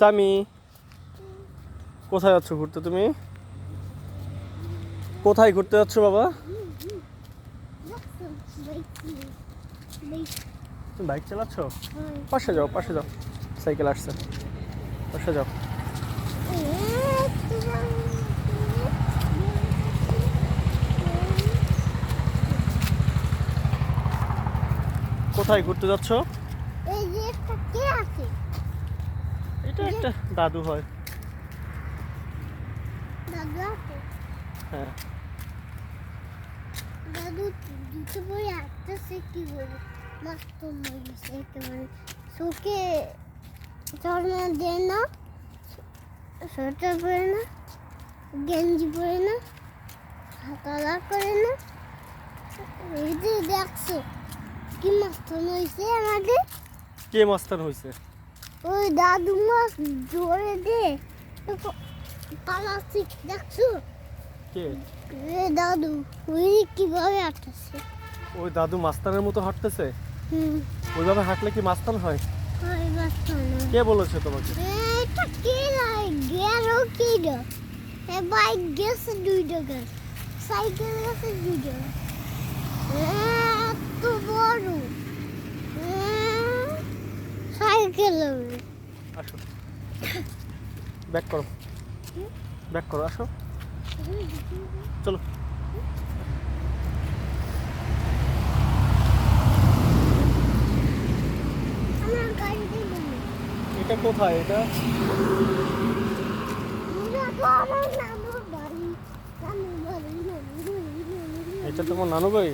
সামি, কোথায় যাচ্ছ ঘুরতে তুমি? কোথায় ঘুরতে যাচ্ছ বাবা? তুমি বাইক চালাচ্ছ? পাশে যাও পাশে যাও। সাইকেল আসছে। পাশে যাও। কোথায় ঘুরতে যাচ্ছ? এই যে একটা কে আছে? এটা একটা দাদু হয়। হ্যাঁ। দাদু দুটো বই আসতেছে কি বলে মস্ত মরিস একেবারে চোখে চড়না দেয় না সোয়েটার পরে না গেঞ্জি পরে না হাতালা করে না এই দেখছ কি মস্ত হয়েছে আমাদের। কে মাস্তান হয়েছে ওই দাদু মাছ জোরে দে। পালাচ্ছি দেখছ? কে? এ দাদু ওই কীভাবে আটকাচ্ছে ওই দাদু মাস্তানের মতো হাঁটতেছে? হুম। ওইভাবে হাঁটলে কি মাস্তান হয়? ওই না কে বলেছে তোমাকে? এটা কে লাই গেল কি রে? এ বাইক গেছে দুইটা গাছ সাইকেল গেছে দুই দুইটা এত বড়। আসো। ব্যাক করো। ব্যাক করো আসো। চলো। এটা কোথায়? এটা? এটা তোমার নানু বাড়ি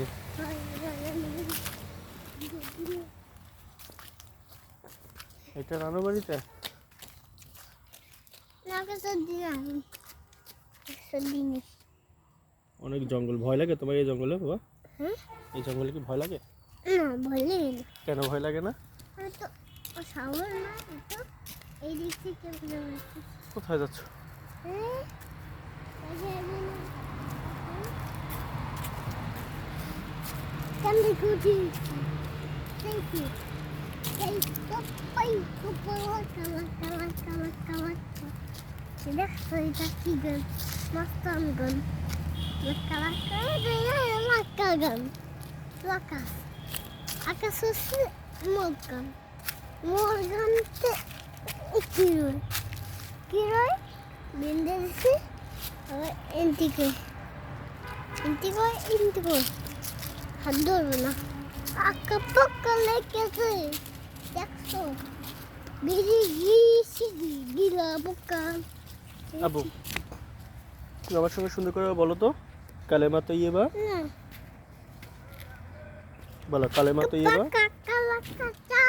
এটা নানু বাড়িতে? অনেক জঙ্গল। ভয় লাগে তোমার এই জঙ্গলে বাবা? হ্যাঁ? এই জঙ্গলে কি ভয় লাগে? না বলে না। কেন ভয় লাগে না? আমি তো সাগর না তো এই দিক থেকে কোথায় যাচ্ছ? হ্যাঁ? এই যে এখানে? কান্দি কুটি থ্যাংক ইউ থ্যাংক ইউ পাই সুপার কালা কালা কালা কালা দেখছ এটা কি গান মাস্তান গান কালা কালা দেখছ বেরিয়ে গিয়েছি গিলা পোকা আবু তুমি আমার সঙ্গে সুন্দর করে বলো তো। কালেমা তো ইয়ে বা না বলো কালেমা তো ইয়ে বা পাকা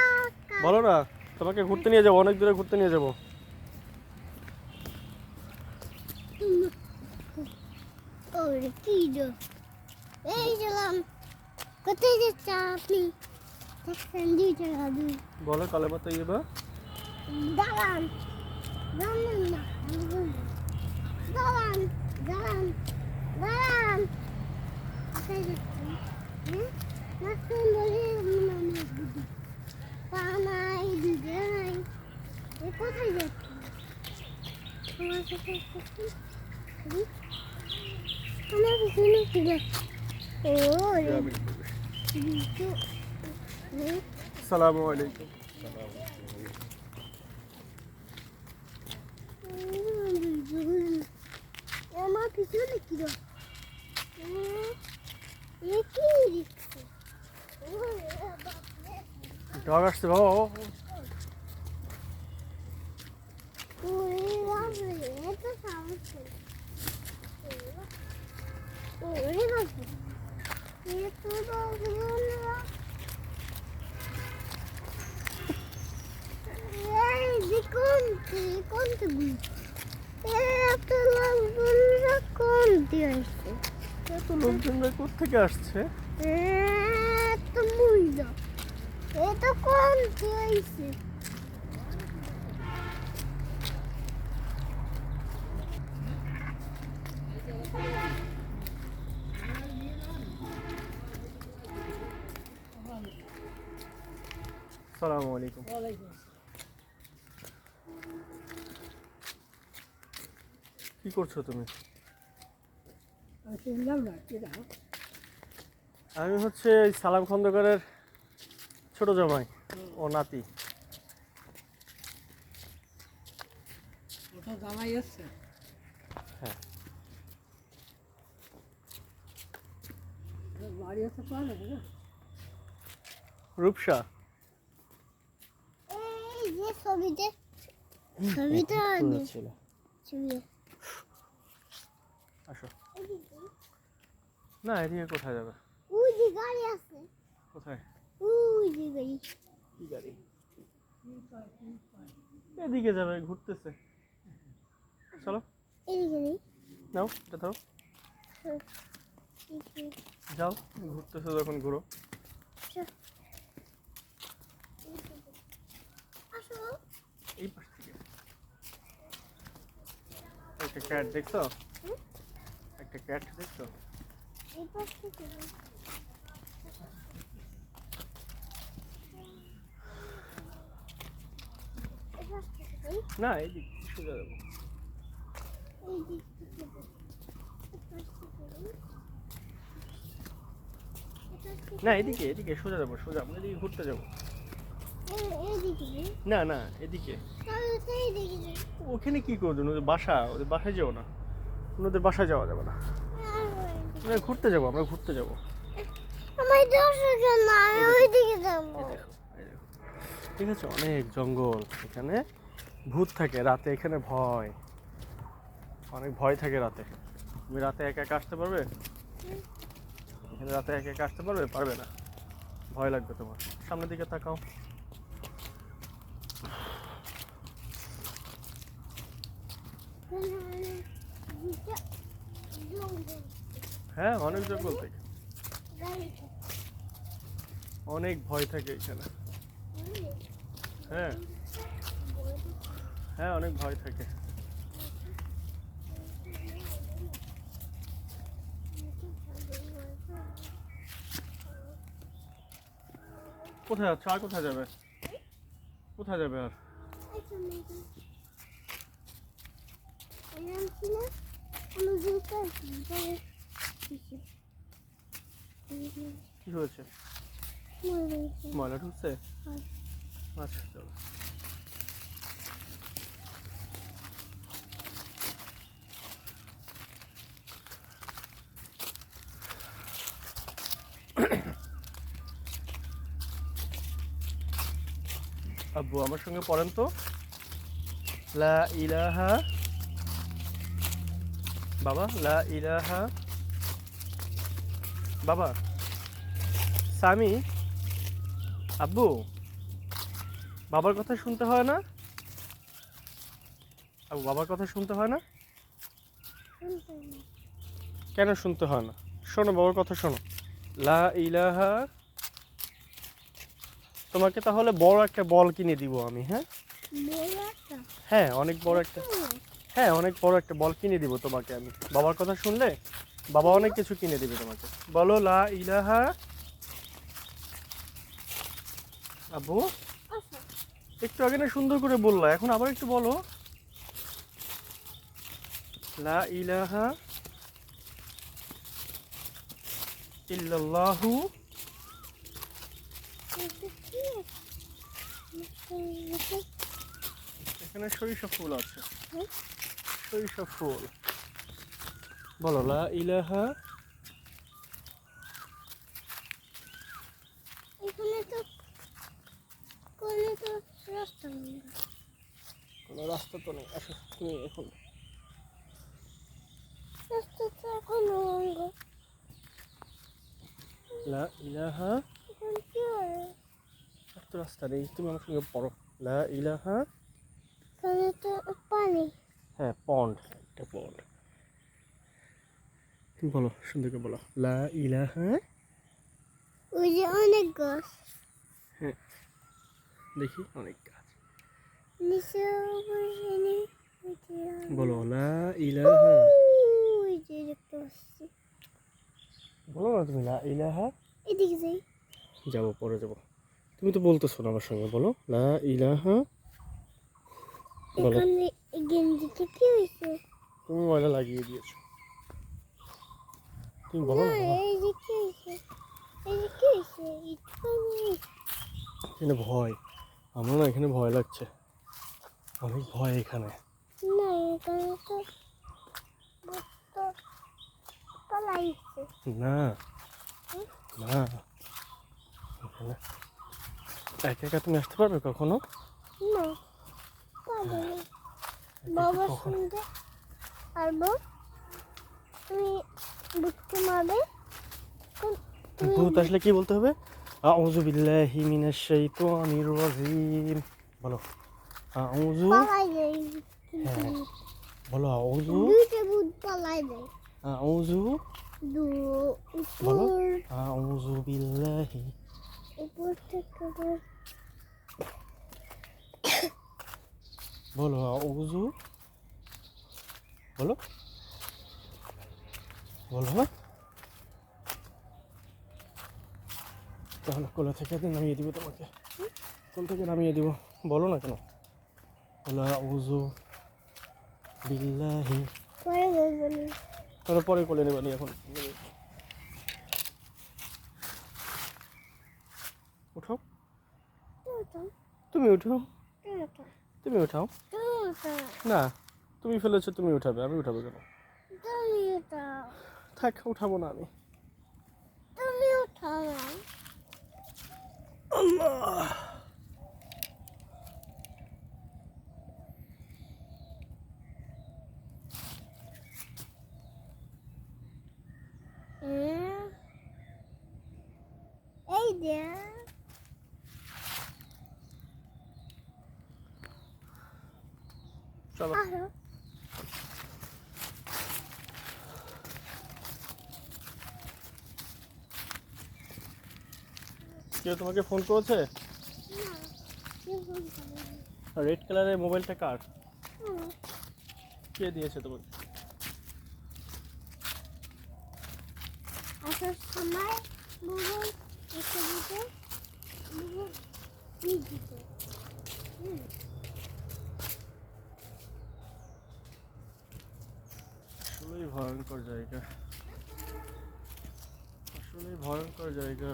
বলো না তোমাকে ঘুরতে নিয়ে যাব অনেক দূরে ঘুরতে নিয়ে যাব। ওরে কি এই গেলাম কোথায় যাচ্ছে আপনি? বলো কালেমা তো ইয়ে বা। দাঁড়ান দাঁড়ান দাঁড়ান দাঁড়ান দাঁড়ান কোথায় বলে আমার কাছে? আমার পিছনে কি ও সালামু আলাইকুম আমার পিছনে কি রে এ কি রিক্সা ডগ আসছে বাবা ও, ও। ওরে বাবরে এত সাহস ওরে বাবরে এত বাবরে এই দেখুন কোন তুমি এত লোকজনরা কোন দিয়ে আসছে? এত লোকজনরা থেকে আসছে? এত মূল্য এত কোন দিয়ে আসছে সালামু আলাইকুম। করছ তুমি? আমি দাও আমি হচ্ছে এই সালাম খন্দকারের ছোট জামাই ও নাতি। জামাই হ্যাঁ। বাড়ি না রূপসা। এই যে ছবিতে ছবিতে সুন্দর ছবি। আসো। না এদিকে কোথায় যাবে? ওই যে গাড়ি আছে। কোথায়? ওই যে গাড়ি। কি গাড়ি? এদিকে যাবে ঘুরতেছে। চলো। গাড়ি নাও এটা ধরো। যাও ঘুরতেছে যখন ঘুরো। এই পাশ থেকে। একটা ক্যাট দেখছ? একটা ক্যাট দেখছ এই না সোজা যাব। না এদিকে এদিকে সোজা যাব সোজা। আমরা এদিকে ঘুরতে যাব। না না এদিকে। ওখানে কি করবেন ওদের বাসা ওদের বাসায় যাব না? ওদের বাসায় যাওয়া যাবে না। ঘুরতে যাব আমরা ঘুরতে যাব। ঠিক আছে অনেক জঙ্গল। এখানে ভূত থাকে রাতে এখানে ভয়। অনেক ভয় থাকে রাতে। তুমি রাতে একা একা আসতে পারবে? এখানে রাতে একা একা আসতে পারবে? পারবে না। ভয় লাগবে তোমার। সামনের দিকে তাকাও। হ্যাঁ অনেক জঙ্গল থেকে অনেক ভয় থাকে এখানে। হ্যাঁ। হ্যাঁ অনেক ভয় থাকে। কোথায় যাচ্ছে? আর কোথায় যাবে? কোথায় যাবে আর? কি হয়েছে? ময়লা ঢুকছে। আচ্ছা চলো। আব্বু আমার সঙ্গে পড়েন তো? লা ইলাহা বাবা লা ইলাহা বাবা। সামি আব্বু বাবার কথা শুনতে হয় না? আব্বু বাবার কথা শুনতে হয় না? কেন শুনতে হয় না? শোনো বাবার কথা শোনো। লা ইলাহা তোমাকে তাহলে বড় একটা বল কিনে দিব আমি হ্যাঁ? হ্যাঁ অনেক বড় একটা। হ্যাঁ অনেক বড় একটা বল কিনে দিব তোমাকে আমি। বাবার কথা শুনলে বাবা অনেক কিছু কিনে দিবে তোমাকে। বলো, লা ইলাহা আব্বু একটু আগে না সুন্দর করে বললা, এখন আবার একটু বলো। লা ইলাহা ইল্লাল্লাহু। এখানে সরিষা ফুল আছে? সরিষা ফুল। বলো লা ইলাহা এখানে তো কোনো তো রাস্তা নেই। কোনো রাস্তা তো নেই। আসো তুমি এখন। রাস্তা তো এখন অঙ্গ লা ইলাহা রাস্তা নেই। তুমি আমার সঙ্গে পড়ো। লা ইলাহা এখানে তো পানি। হ্যাঁ পন্ড একটা পন্ড বলো সুন্দর করে বলো। লা ইলাহা ওই যে অনেক গাছ। হ্যাঁ দেখি অনেক গাছ। বলো লা ইলাহা ওই যে দেখতে বলো না তুমি লা ইলাহা এদিকে যাই। যাব পরে যাব। তুমি তো বলতেছো না আমার সঙ্গে বলো। লা ইলাহা বলো। গেঞ্জিতে কি হয়েছে তুমি ময়লা লাগিয়ে দিয়েছ। তুমি বলো না না এই যে কি হয়েছে এই যে কি হয়েছে এখানে ভয়। আমার না এখানে ভয় লাগছে। অনেক ভয় এখানে। না এখানে তো না। না। এখানে একা একা তুমি আসতে পারবে কখনো? না। বাবা শুনতে তুমি বুঝতে মারবে? ভূত আসলে কি বলতে হবে? আউযু বিল্লাহি মিনাশ শাইতানির রাজিম। বলো। আউযু? হ্যাঁ। বলো আউযু? দুইটা ভূত পালাই দেয়। আউযু? দু বলো। আউযু বিল্লাহি। উপর থেকে ভূত বলো আউযু বলো। বলো হ্যাঁ। তাহলে কোলা থেকে নামিয়ে দিব তোমাকে। কোল থেকে নামিয়ে দিব। বলো না কেন? বলো আউযু বিল্লাহি। পরে বলব তাহলে পরে কোলে নেবানি এখন। উঠো। তুমি উঠো। তুমি উঠাও। না তুমি ফেলেছো তুমি উঠাবে। আমি উঠাবো কেন? থাক উঠাবো না আমি। তুমি উঠাও না হুম। এই যে চলো। কেউ তোমাকে ফোন করেছে? রেড কালারের মোবাইলটা কার। কে দিয়েছে তোমাকে? আসার সময় দিতে বুবু দিতে। হুম। ভয়ঙ্কর জায়গা। আসলেই ভয়ঙ্কর জায়গা।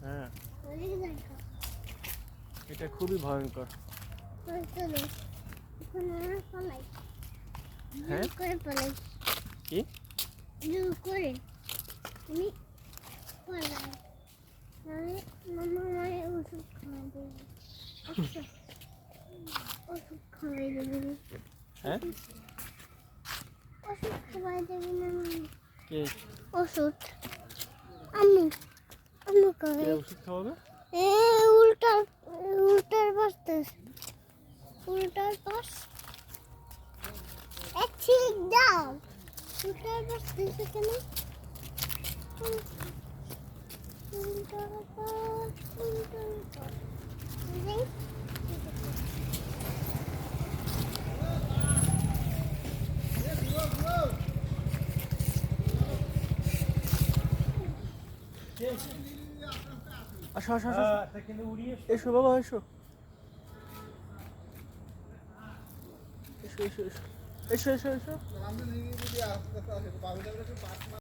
হ্যাঁ। এটা খুবই ভয়ঙ্কর। হ্যাঁ? পালাই। কি? জোর কে? ওষুধ। আমি আমি কে খাওয়াই ওষুধ খাওয়াবে? এ উল্টার উল্টার পাশে উল্টার পাশ এক ঠিক দাও। উল্টার দিছে কেন? উল্টার পাশ উল্টার পাশ আসো আসো আসো এসো। বাবা এসো। এসো এসো এসো। এসো এসো এসো।